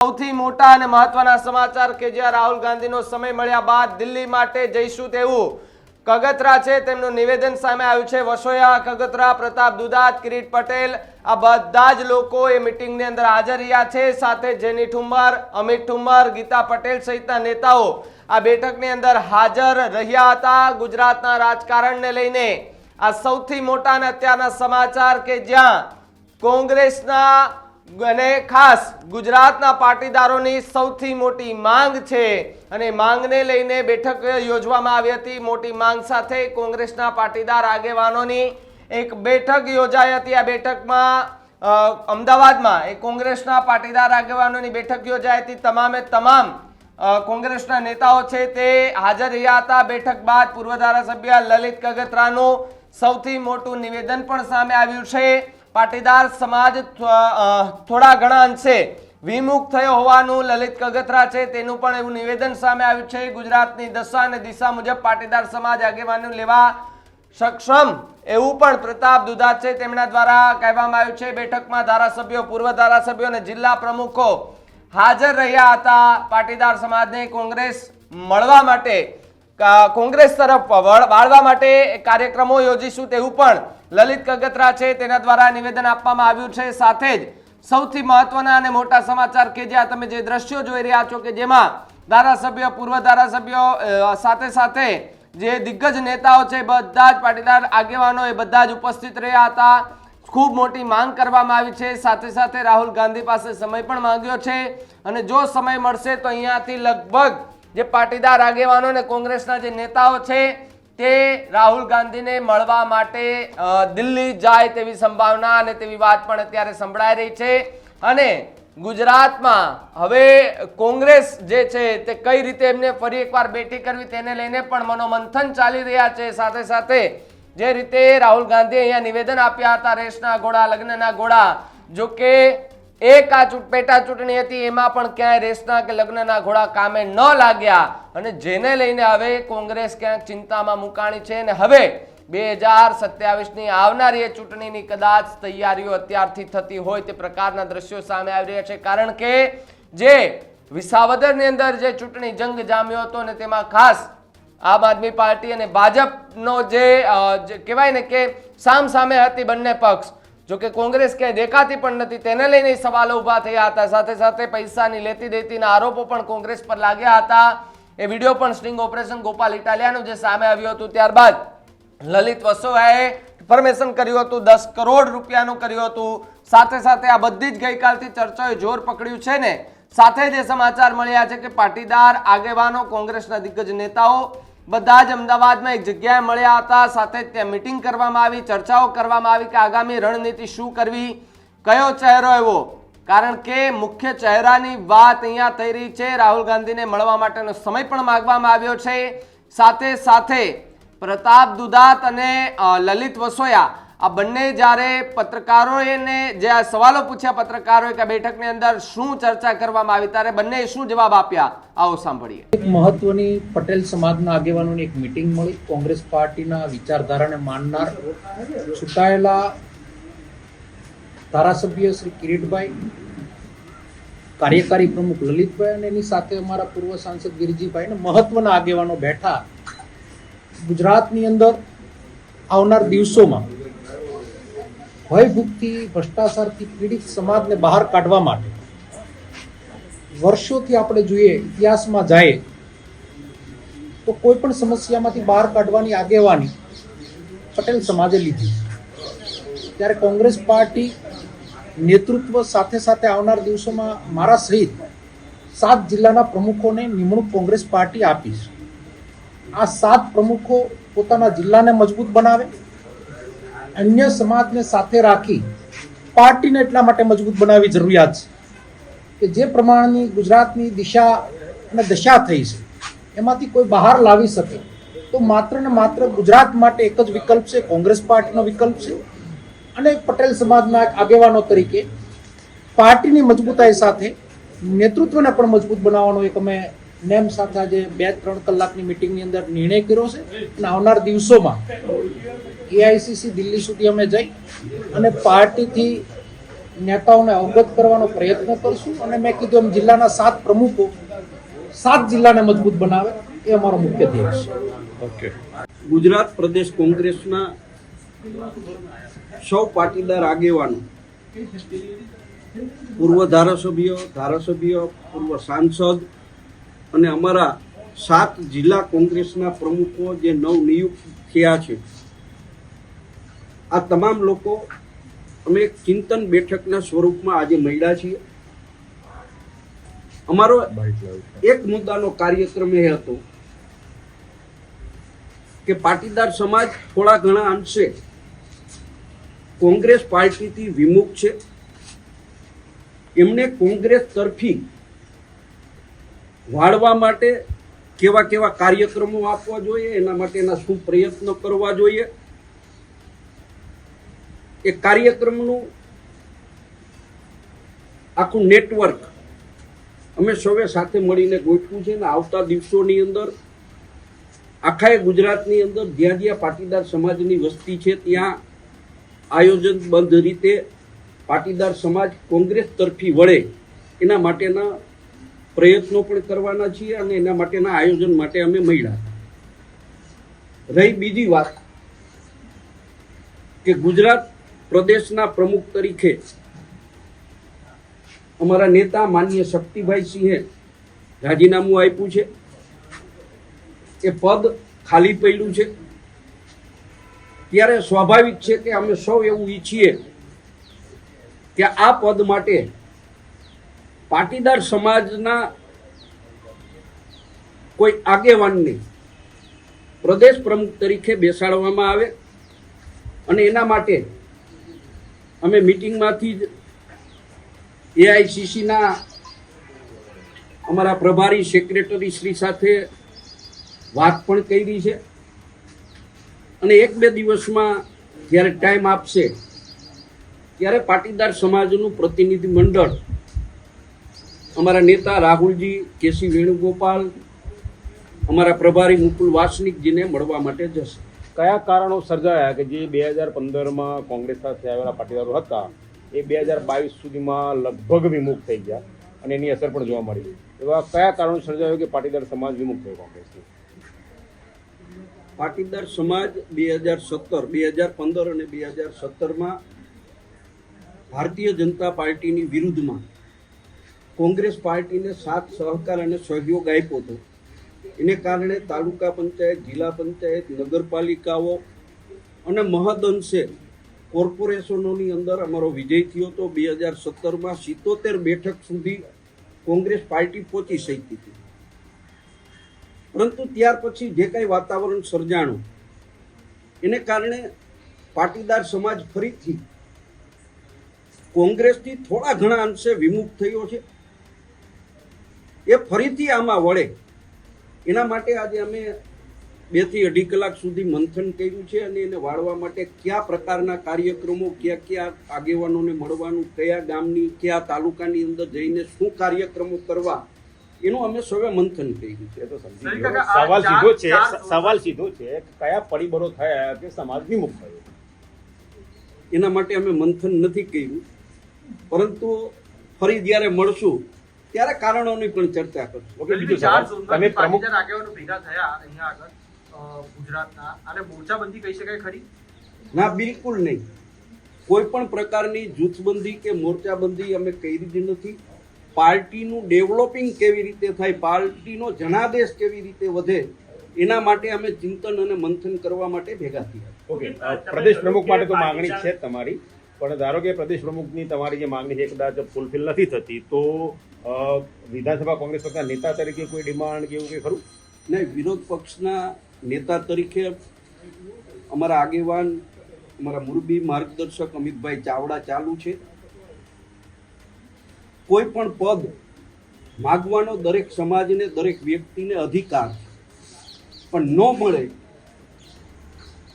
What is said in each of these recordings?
સૌથી મોટા અને મહત્વના સમાચાર કે જ્યાં રાહુલ ગાંધીનો સમય મળ્યા બાદ દિલ્હી માટે જઈશું તેવું કગતરા છે, તેમનું નિવેદન સામે આવ્યું છે. વસોયા કગતરા પ્રતાપ દુદાત, કિરીટ પટેલ, આ બધા જ લોકો એ મિટિંગની અંદર હાજર રહ્યા છે. સાથે જેની ઠુમ્મર અમિત ઠુમ્મર ગીતા પટેલ સહિતના નેતાઓ આ બેઠકની અંદર હાજર રહ્યા હતા. ગુજરાતના રાજકારણને લઈને આ સૌથી મોટા અને અત્યારના સમાચાર કે જ્યાં કોંગ્રેસના અને ખાસ ગુજરાતના પાટીદારોની સૌથી મોટી માંગ છે અને માંગને લઈને બેઠક યોજવામાં આવી હતી. મોટી માંગ સાથે કોંગ્રેસના પાટીદાર આગેવાનોની એક બેઠક યોજાઈ હતી. આ બેઠકમાં અમદાવાદમાં એ કોંગ્રેસના પાટીદાર આગેવાનોની બેઠક યોજાઈ હતી. તમામે તમામ કોંગ્રેસના નેતાઓ છે તે હાજર રહ્યા હતા. બેઠક બાદ પૂર્વ ધારાસભ્ય લલિત કગત્રાનું સૌથી મોટું નિવેદન પણ સામે આવ્યું છે. પાટીદાર સમાજ થોડા ઘણા અંશે વિમુખ થયો હોવાનું લલિત કગથરા છે. તેનું પણ એવું નિવેદન સામે આવ્યું છે. ગુજરાતની દશા અને દિશા મુજબ પાટીદાર સમાજ આગેવાનું લેવા સક્ષમ એવું પણ પ્રતાપ દુધા છે. તેમના દ્વારા કહેવામાં આવ્યું છે, બેઠકમાં ધારાસભ્યો, પૂર્વ ધારાસભ્યો અને જિલ્લા પ્રમુખો હાજર રહ્યા હતા. પાટીદાર સમાજને કોંગ્રેસ મળવા માટે કોંગ્રેસ તરફ વળ- વાળવા માટે કાર્યક્રમો યોજીશું તેવું પણ લલિત કગતરા છે તેના દ્વારા નિવેદન આપવામાં આવ્યું છે. સાથે જ સૌથી મહત્વના અને મોટા સમાચાર કે જ્યાં તમે જે દ્રશ્યો જોઈ રહ્યા છો કે જેમાં ધારાસભ્યો, પૂર્વ ધારાસભ્યો સાથે સાથે જે દિગ્ગજ નેતાઓ છે બધા જ પાટીદાર આગેવાનો એ બધા જ ઉપસ્થિત રહ્યા હતા. ખૂબ મોટી માંગ કરવામાં આવી છે. સાથે સાથે રાહુલ ગાંધી પાસે સમય પણ માંગ્યો છે અને જો સમય મળશે તો અહીંયાથી લગભગ જે પાટીદાર આગેવાનો અને કોંગ્રેસના જે નેતાઓ છે, તે રાહુલ ગાંધીને મળવા માટે દિલ્હી જાય તેવી સંભાવના અને તેવી વાત પણ અત્યારે સંભળાઈ રહી છે. અને ગુજરાતમાં હવે કોંગ્રેસ જે છે, તે કઈ રીતે એમને ફરી એકવાર બેઠી કરવી તેને લઈને પણ મનોમંથન ચાલી રહ્યા છે. સાથે સાથે જે રીતે રાહુલ ગાંધીએ અહીંયા નિવેદન આપ્યા હતા, રેસના ઘોડા લગ્નના ઘોડા જો કે એક આ પેટા ચૂંટણી હતી. એમાં પણ ક્યાંય રેસના કે લગ્નના ઘોડા કામે ન લાગ્યા. અને જેને લઈને હવે કોંગ્રેસ ક્યાંક ચિંતામાં મુકાણી છે અને હવે બે હજાર સત્યાવીસની આવનારી એ ચૂંટણીની કદાચ તૈયારીઓ અત્યારથી થતી હોય તે પ્રકારના દ્રશ્યો સામે આવી રહ્યા છે. કારણ કે જે વિસાવદરની અંદર જે ચૂંટણી જંગ જામ્યો હતો અને તેમાં ખાસ આમ આદમી પાર્ટી અને ભાજપનો જે કહેવાય ને કે સામ સામે હતી બંને પક્ષ. જો કે કોંગ્રેસ ક્યાંય દેખાતી પણ નથી, તેને લઈને સવાલો ઊભા થયા હતા. સાથે સાથે પૈસાની લેતી દેતીના આરોપો પણ કોંગ્રેસ પર લાગ્યા હતા. એ વીડિયો પણ સ્ટિંગ ઓપરેશન ગોપાલ ઇટાલિયાનું જે સામે આવ્યું હતું ત્યારબાદ લલિત વસોયાએ ઇન્ફોર્મેશન કર્યું હતું, દસ કરોડ રૂપિયાનું કર્યું હતું. સાથે સાથે આ બધી જ ગઈકાલથી ચર્ચાએ જોર પકડ્યું છે ને. સાથે જે સમાચાર મળ્યા છે કે પાટીદાર આગેવાનો કોંગ્રેસના દિગ્ગજ નેતાઓ બધા જ અમદાવાદમાં એક જગ્યાએ મળ્યા હતા. સાથે ત્યાં મિટિંગ કરવામાં આવી, ચર્ચાઓ કરવામાં આવી કે આગામી રણનીતિ શું કરવી, કયો ચહેરો એવો? કારણ કે મુખ્ય ચહેરાની વાત અહીંયા થઈ રહી છે. રાહુલ ગાંધીને મળવા માટેનો સમય પણ માગવામાં આવ્યો છે. સાથે સાથે પ્રતાપ દુદાત અને લલિત વસોયા આ બંને જ્યારે પત્રકારોએ જે આ સવાલો પૂછ્યા પત્રકારોએ કે બેઠકની અંદર શું ચર્ચા કરવામાં આવી, ત્યારે બંને શું જવાબ આપ્યા? આવો સાંભળીએ. એક મહત્વની પટેલ સમાજના આગેવાનોની એક મિટિંગ મળી. કોંગ્રેસ પાર્ટીના વિચારધારાને માનનાર ચૂંટાયેલા ધારાસભ્ય શ્રી કિરીટભાઈ, કાર્યકારી પ્રમુખ લલિતભાઈ અને એની સાથે અમારા પૂર્વ સાંસદ ગિરજીભાઈ અને મહત્વના આગેવાનો બેઠા. ગુજરાતની અંદર આવનાર દિવસોમાં ભયભૂકથી ભ્રષ્ટાચારથી પીડિત સમાજને બહાર કાઢવા માટે વર્ષોથી આપણે જોઈએ, ઇતિહાસમાં જાય, તો કોઈ પણ સમસ્યામાંથી બહાર કાઢવાની આગેવાની પટેલ સમાજે લીધી. ત્યારે કોંગ્રેસ પાર્ટી નેતૃત્વ સાથે સાથે આવનાર દિવસોમાં મારા સહિત સાત જિલ્લાના પ્રમુખોને નિમણૂક કોંગ્રેસ પાર્ટી આપી આ સાત પ્રમુખો પોતાના જિલ્લાને મજબૂત બનાવે અન્ય સમાજને સાથે રાખી પાર્ટીને એટલા માટે મજબૂત બનાવવી જરૂરિયાત છે કે જે પ્રમાણની ગુજરાતની દિશા અને દશા થઈ છે, એમાંથી કોઈ બહાર લાવી શકે, તો માત્ર ને માત્ર ગુજરાત માટે એક જ વિકલ્પ છે, કોંગ્રેસ પાર્ટીનો વિકલ્પ છે, અને પટેલ સમાજના આગેવાનો તરીકે પાર્ટીની મજબૂતાઈ સાથે નેતૃત્વને પણ મજબૂત બનાવવાનો એક અમે નેમ સાથે આજે બે ત્રણ કલાકની મિટિંગની અંદર નિર્ણય કર્યો છે, અને આવનાર દિવસોમાં એઆઈસીસી દિલ્હી સુધી અમે જઈ અને પાર્ટીથી નેતાઓને અવગત કરવાનો પ્રયત્ન કરશું. અને મેં કીધું એમ જિલ્લાના સાત પ્રમુખો સાત જિલ્લાને મજબૂત બનાવે એ અમારો મુખ્ય ધ્યેય છે. ઓકે. ગુજરાત પ્રદેશ કોંગ્રેસના સૌ પાટીદાર આગેવાનો પૂર્વ ધારાસભ્યો ધારાસભ્યો પૂર્વ સાંસદ અને અમારા સાત જિલ્લા કોંગ્રેસના પ્રમુખો જે નવનિયુક્ત થયા છે આ તમામ લોકો અમે ચિંતન બેઠકના સ્વરૂપમાં આજે મળ્યા છીએ. અમારો એક મુદ્દાનો કાર્યક્રમ એ હતો કે પાટીદાર સમાજ થોડા ઘણા અંશે કોંગ્રેસ પાર્ટીથી વિમુખ છે. એમને કોંગ્રેસ તરફી વાળવા માટે કેવા કેવા કાર્યક્રમો આપવા જોઈએ એના માટેના શું પ્રયત્નો કરવા જોઈએ. એ કાર્યક્રમનું આખું નેટવર્ક અમે સૌએ સાથે મળીને ગોઠવું છે ને આવતા દિવસોની અંદર આખા ગુજરાતની અંદર જ્યાં જ્યાં પાટીદાર સમાજની વસ્તી છે ત્યાં આયોજનબદ્ધ રીતે પાટીદાર સમાજ કોંગ્રેસ તરફી વળે એના માટેના પ્રયત્નો પણ કરવાના છીએ અને એના માટેના આયોજન માટે અમે મળ્યા રહી બીજી વાત કે ગુજરાત પ્રદેશના પ્રમુખ તરીકે અમારા નેતા માન્ય શક્તિભાઈ સિંહે રાજીનામું આપ્યું છે. એ પદ ખાલી પડ્યું છે. ત્યારે સ્વાભાવિક છે કે અમે સૌ એવું ઈચ્છીએ કે આ પદ માટે પાટીદાર સમાજના કોઈ આગેવાનને પ્રદેશ પ્રમુખ તરીકે બેસાડવામાં આવે અને એના માટે અમે મિટિંગમાંથી જ એઆઈસીસીના અમારા પ્રભારી સેક્રેટરી શ્રી સાથે વાત પણ કરી છે. અને એક બે દિવસમાં જ્યારે ટાઈમ આપશે, ત્યારે પાટીદાર સમાજનું પ્રતિનિધિ મંડળ અમારા નેતા રાહુલજી, કેસી વેણુગોપાલ, અમારા પ્રભારી મુકુલ વાસનિકજીને મળવા માટે જશે. કયા કારણો સર્જાયા કે જે બે હજાર પંદરમાં કોંગ્રેસ સાથે આવેલા પાટીદારો હતા, એ બે હજાર બાવીસ સુધીમાં લગભગ વિમુખ થઈ ગયા અને એની અસર પણ જોવા મળી. એવા કયા કારણો સર્જાયો કે પાટીદાર સમાજ વિમુખ થયો કોંગ્રેસથી પાટીદાર સમાજ બે હજાર સત્તર, બે હજાર પંદર અને બે હજાર સત્તરમાં ભારતીય જનતા પાર્ટીની વિરુદ્ધમાં કોંગ્રેસ પાર્ટીને સાથ, સહકાર અને સહયોગ આપ્યો હતો. એને કારણે તાલુકા પંચાયત, જિલ્લા પંચાયત, નગરપાલિકાઓ અને મહદઅંશે કોર્પોરેશનોની અંદર અમારો વિજય થયો હતો બે હજાર સત્તરમાં સિત્તોતેર બેઠક સુધી કોંગ્રેસ પાર્ટી પહોંચી શકી હતી. પરંતુ ત્યાર પછી જે કાંઈ વાતાવરણ સર્જાણું, એને કારણે પાટીદાર સમાજ ફરીથી કોંગ્રેસથી થોડા ઘણા અંશે વિમુખ થયો છે. એ ફરીથી આમાં વળે એના માટે આજે અમે બેથી અઢી કલાક સુધી મંથન કર્યું છે અને એને વાળવા માટે કયા પ્રકારના કાર્યક્રમો કયા કયા આગેવાનોને મળવાનું કયા ગામની કયા તાલુકાની અંદર જઈને શું કાર્યક્રમો કરવા એનું અમે સૌએ મંથન કર્યું છે. સવાલ સીધો છે સવાલ સીધો છે કયા પરિબળો થયા કે સમાજ વિમુખ થયો? એના માટે અમે મંથન નથી કર્યું પરંતુ ફરી જ્યારે મળશું ત્યારે કારણોની પણ ચર્ચા કરશું. ઓકે બીજું ચાર તમે પ્રમુખ આગેવાનો ભેગા થયા અહીંયા આગળ ગુજરાતના અને મોરચાબંધી કહી શકાય ખરી? ના બિલકુલ નહીં. કોઈ પણ પ્રકારની જૂથબંધી કે મોરચાબંધી અમે કરી જ નથી. પાર્ટીનું ડેવલપિંગ કેવી રીતે થાય પાર્ટીનો જનાદેશ કેવી રીતે વધે એના માટે અમે ચિંતન અને મંથન કરવા માટે ભેગા થયા. ઓકે પ્રદેશ પ્રમુખ માટે તો માંગણી છે તમારી? પણ ધારો કે પ્રદેશ પ્રમુખની તમારી જે માંગણી છે કદાચ ફૂલફિલ નથી થતી, તો વિધાનસભા કોંગ્રેસ પક્ષના નેતા તરીકે કોઈ ડિમાન્ડ કે એવું કંઈ ખરું? નહીં, વિરોધ પક્ષના નેતા તરીકે અમારા આગેવાન, અમારા મુરબી માર્ગદર્શક અમિતભાઈ ચાવડા ચાલુ છે. કોઈ પણ પદ માગવાનો દરેક સમાજને, દરેક વ્યક્તિને અધિકાર પણ ન મળે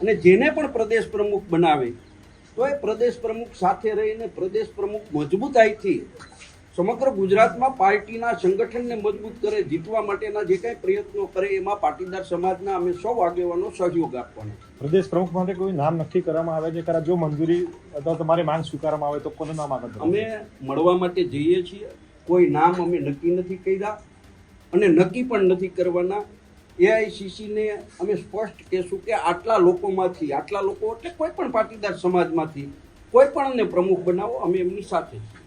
અને જેને પણ પ્રદેશ પ્રમુખ બનાવે તો એ પ્રદેશ પ્રમુખ સાથે રહીને પ્રદેશ પ્રમુખ મજબૂતાઈથી સમગ્ર ગુજરાતમાં પાર્ટીના સંગઠનને મજબૂત કરે જીતવા માટેના જે કાંઈ પ્રયત્નો કરે એમાં પાટીદાર સમાજના અમે સૌ આગેવાનો સહયોગ આપવાનો પ્રદેશ પ્રમુખ માટે કોઈ નામ નક્કી કરવામાં આવે છે ખરા જો મંજૂરી અથવા તમારી માંગ સ્વીકારવામાં આવે તો કોનું નામ આગળ અમે મળવા માટે જઈએ છીએ. કોઈ નામ અમે નક્કી નથી કર્યા અને નક્કી પણ નથી કરવાના. એઆઈસીસીને અમે સ્પષ્ટ કહેશું કે આટલા લોકોમાંથી, આટલા લોકો એટલે કોઈ પણ પાટીદાર સમાજમાંથી કોઈ પણને પ્રમુખ બનાવો, અમે એમની સાથે છીએ.